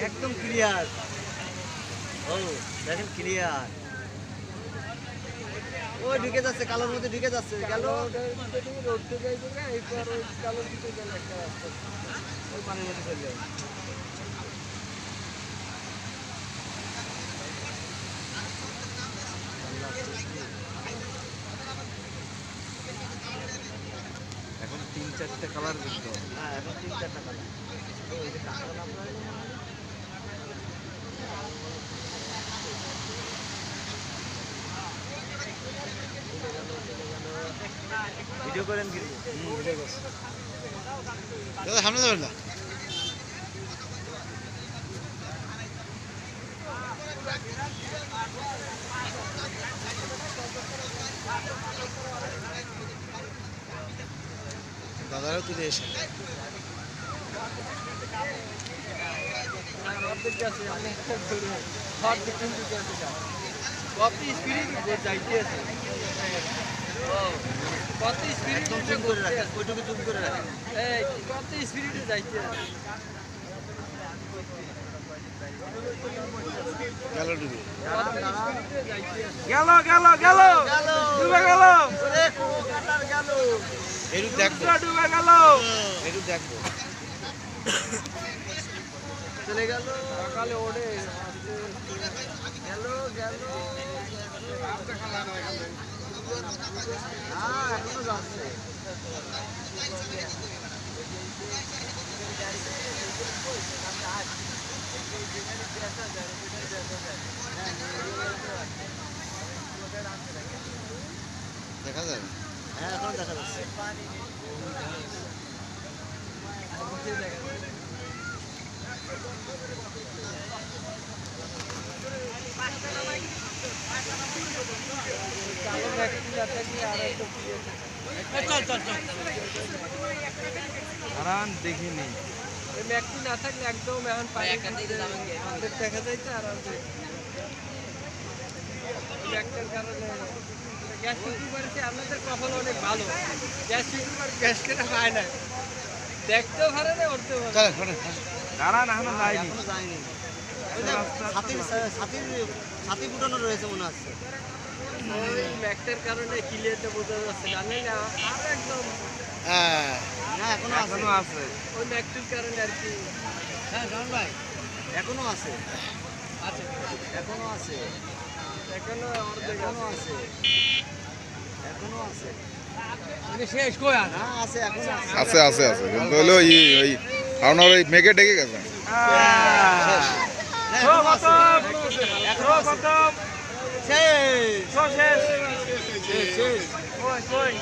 একদম ক্লিয়ার ও, দেখেন ক্লিয়ার ওই ঢুকে যাচ্ছে, কালোর মধ্যে ঢুকে যাচ্ছে, গেল। পানির মধ্যে যাবে এখন তিন চারটে কালার দেখতে হবে হ্যাঁ এখন তিন চারটে কালার যে কাঁকড়া হয়। ভিডিও করেন কিন্তু দাদা সামনে যাবেন না? স্পিরিটে যাইতে আছে গেল। গেল গেল গেল গেল। গেল। দেখব ডুবে গেল। দেখব চলে গেল। সকালে ওড়ে গেল গেল। হ্যাঁ এখনও যাচ্ছে দেখা যাবে এখনও দেখা যাচ্ছে। হারান দেখিনি ওই ম্যাকটি না থাকলে একদম এখন আমাদের দেখা যাইতে আরামসে ওই কারণে গ্যাস ইউটিউবারকে আপনাদের কপাল অনেক ভালো। গ্যাস ইউটিউবার গ্যাস কেনা পায় না দেখতেও পারে না উঠতেও পারে না। চলে শোনেন হারান এখনও যায়নি। ছাতির ছাতির ছাতি ফুটানো রয়েছে মনে হচ্ছে। ওই ম্যাকটার কারণে ক্লিয়ারটা বোঝা যাচ্ছে না। আর একদম। হ্যাঁ। না এখনও আছে। এখনও আছে। ওই ম্যাকটির কারণে আর কি। হ্যাঁ জান ভাই এখনও আছে। আছে। এখনও আছে। এখনও এখনও আছে। এখনও আছে। শেষ কই আর হ্যাঁ আছে এখনও আছে। আছে আছে আছে। কিন্তু হলো ওই ওই আপনার ওই মেঘে ডেকে গেছে। হ্যাঁ, এখনও এখনও শেষ। শেষ। শেষ শেষ। কই